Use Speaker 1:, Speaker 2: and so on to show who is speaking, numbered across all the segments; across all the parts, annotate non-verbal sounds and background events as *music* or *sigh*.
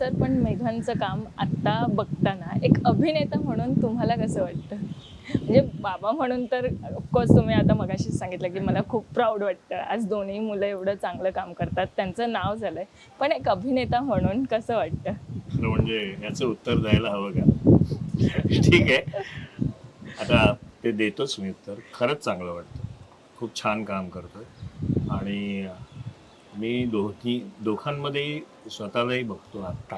Speaker 1: Sir पण मेघांचं काम आत्ता बघताना एक अभिनेता म्हणून तुम्हाला कसं वाटतं? म्हणजे बाबा म्हणून तर ऑफकोर्स तुम्ही आता मगाशीच सांगितलं की मला खूप प्राऊड वाटतं. आज दोन्ही मुलं एवढं चांगलं काम करतात. त्यांचं नाव झालंय. पण एक अभिनेता म्हणून कसं वाटतं?
Speaker 2: म्हणजे याचं उत्तर द्यायला हवं का? *laughs* ठीक आहे. आता ते देतोच मी उत्तर. खरंच चांगलं वाटतं. खूप छान काम करतोय. आणि मी दोन्ही दोघांमध्ये स्वतःलाही बघतो आत्ता.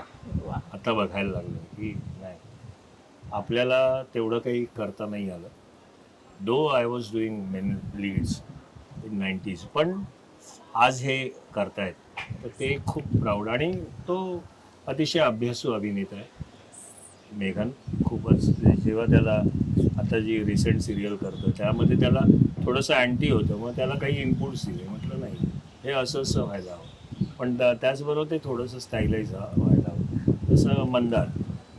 Speaker 2: आता बघायला लागलो की नाही. आपल्याला तेवढं काही करता नाही आलं. Though I was doing main leads in nineties पण आज हे करतायत. तर ते खूप प्राऊड आणि तो अतिशय अभ्यासू अभिनेता आहे. मेघन खूपच. जेव्हा त्याला आता जी रिसेंट सिरियल करतो त्यामध्ये त्याला थोडंसं अँटी होतं. मग त्याला काही इनपुट्स दिले. म्हटलं नाही. हे असं असं व्हायला हवं. पण त्या- त्याचबरोबर ते थोडंसं स्टाईलाईज व्हायला हवं. जसं मंदार.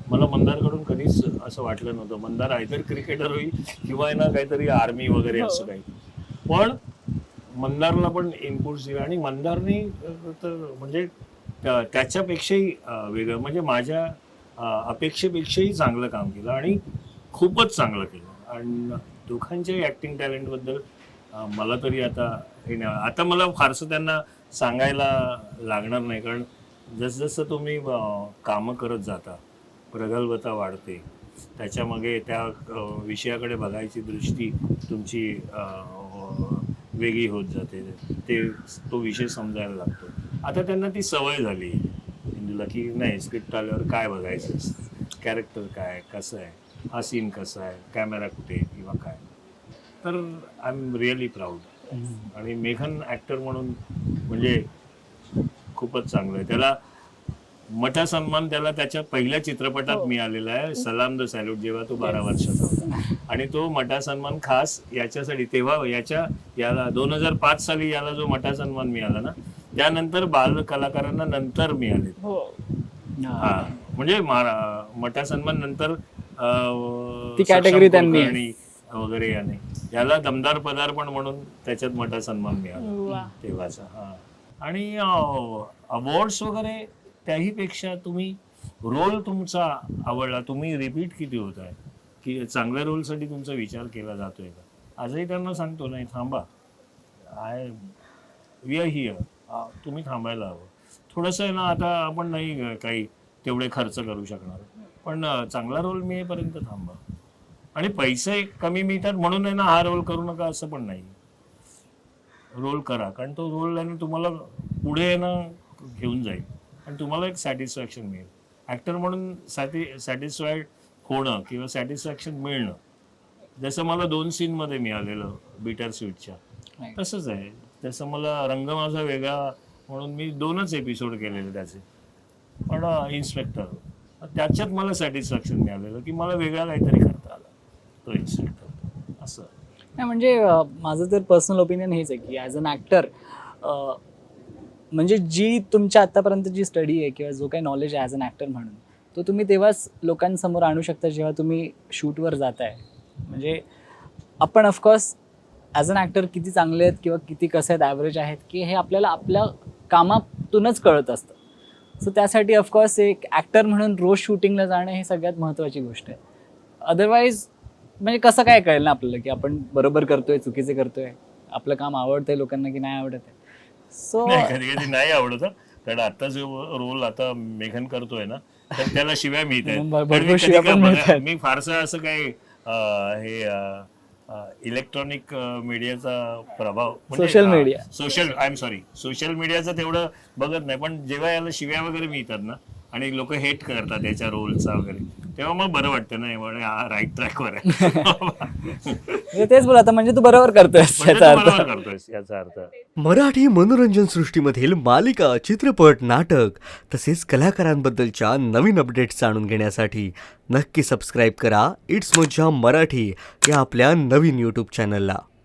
Speaker 2: मला मंदारकडून कधीच असं वाटलं नव्हतं. मंदार आयदर क्रिकेटर होईल किंवा ना काहीतरी आर्मी वगैरे
Speaker 1: हो.
Speaker 2: असं काही. पण मंदारला पण इनपुट्स दिले. आणि मंदारने तर म्हणजे त्या- त्याच्यापेक्षाही वेगळं. म्हणजे माझ्या अपेक्षेपेक्षाही चांगलं काम केलं आणि खूपच चांगलं केलं. आणि दोघांच्याही ॲक्टिंग टॅलेंटबद्दल मला तरी आता हे नाही आता मला फारसं त्यांना सांगायला लागणार नाही कारण जसजसं तुम्ही कामं करत जाता प्रगल्भता वाढते त्याच्यामागे त्या विषयाकडे बघायची दृष्टी तुमची वेगळी होत जाते ते तो विषय समजायला लागतो. आता त्यांना ती सवय झाली हिंदूला की नाही स्क्रिप्ट आल्यावर काय बघायचं? कॅरेक्टर काय? कसं आहे? हा सीन कसा आहे? कॅमेरा कुठे किंवा काय? तर आय एम रिअली प्राऊड आणि मेघन ॲक्टर म्हणून म्हणजे खूपच चांगलं आहे. त्याला मठा सन्मान त्याला त्याच्या पहिल्या चित्रपटात
Speaker 1: हो.
Speaker 2: मिळालेला आहे. सलाम द सॅल्यूट जेव्हा तो बारा वर्षाचा होता. आणि तो मठा सन्मान खास याच्यासाठी तेव्हा याच्या याला दोन हजार पाच साली याला जो मठा सन्मान मिळाला ना त्यानंतर बाल कलाकारांना नंतर मिळाले.
Speaker 1: हो.
Speaker 2: हा. म्हणजे मठा सन्मान नंतर
Speaker 3: ती
Speaker 2: सक्षम
Speaker 3: त्यांनी.
Speaker 2: वगैरे याने. याला दमदार पदार्पण म्हणून त्याच्यात मठा सन्मान मिळाला. तेव्हाचा हा. आणि अवॉर्ड्स वगैरे त्याही पेक्षा तुम्ही रोल तुमचा आवडला. तुम्ही रिपीट किती होत आहे? की चांगल्या रोलसाठी तुमचा विचार केला जातोय का? आजही त्यांना सांगतो नाही थांबा. आय वी आर हिअर तुम्ही थांबायला हवं. थोडंसं आहे ना आता आपण नाही काही तेवढे खर्च करू शकणार. पण चांगला रोल मिळेपर्यंत थांबा. आणि पैसे कमी मिळतात म्हणून आहे ना हा रोल करू नका असं पण नाही. रोल करा कारण तो रोल आहे ना तुम्हाला पुढे आहे ना घेऊन जाईल. आणि तुम्हाला एक सॅटिस्फॅक्शन मिळेल. ॲक्टर म्हणून सॅटि सॅटिस्फाईड होणं किंवा सॅटिस्फॅक्शन मिळणं जसं मला दोन सीनमध्ये मिळालेलं बिटर स्वीटच्या. तसंच आहे. तसं मला रंग माझा वेगळा म्हणून मी दोनच एपिसोड केलेले त्याचे. पण इन्स्पेक्टर त्याच्यात मला सॅटिस्फॅक्शन मिळालेलं की मला वेगळा काहीतरी करता असं.
Speaker 3: नाही म्हणजे माझं तर पर्सनल ओपिनियन हेच आहे की ॲज अन ॲक्टर म्हणजे जी तुमच्या आत्तापर्यंत जी स्टडी आहे किंवा जो काही नॉलेज आहे ॲज अन ॲक्टर म्हणून तो तुम्ही तेव्हाच लोकांसमोर आणू शकता जेव्हा तुम्ही शूटवर जाताय. म्हणजे आपण ऑफकोर्स ॲज अन ॲक्टर किती चांगले आहेत किंवा किती कसे आहेत ॲव्हरेज आहेत की हे आपल्याला आपल्या कामातूनच कळत असतं. सो त्यासाठी ऑफकोर्स एक ॲक्टर म्हणून रोज शूटिंगला जाणं हे सगळ्यात महत्त्वाची गोष्ट आहे. अदरवाईज म्हणजे कसं काय कळेल ना आपल्याला की आपण बरोबर करतोय चुकीचे करतोय आपलं काम आवडतंय लोकांना की नाही आवडत आहे सो
Speaker 2: नाही कधी कधी नाही आवडत हं. कारण आता जो रोल आता मेघन करतोय ना तर त्याला शिव्या मिळत आहेत. *laughs*
Speaker 3: भरपूर
Speaker 2: पण मी कधी
Speaker 3: शिव्या
Speaker 2: काय बघा-. मी फारसं असं काही अं, हे इलेक्ट्रॉनिक मीडियाचा प्रभाव
Speaker 3: Social media.
Speaker 2: Social I am sorry social मीडियाचं तेवढं बघत नाही पण जेव्हा याला शिव्या वगैरे मिळतात ना आणि लोक हेट करतात याच्या रोलचा वगैरे. तेव्हा मग बरं वाटतं नाही म्हणे हा राईट ट्रॅकवर आहे.
Speaker 3: म्हणजे तेच बोल आता म्हणजे तू बरोबर करतोयस
Speaker 2: म्हणजे
Speaker 3: याचा
Speaker 2: तू
Speaker 3: अर्थ.
Speaker 2: बरोबर करतोयस याचा अर्थ.
Speaker 4: मराठी मनोरंजन सृष्टीमधील मालिका चित्रपट नाटक तसेच कलाकारांबद्दलच्या नवीन अपडेट्स जाणून घेण्यासाठी नक्की सबस्क्राईब करा. इट्स मज्जा मराठी या आपल्या नवीन यूट्यूब चॅनलला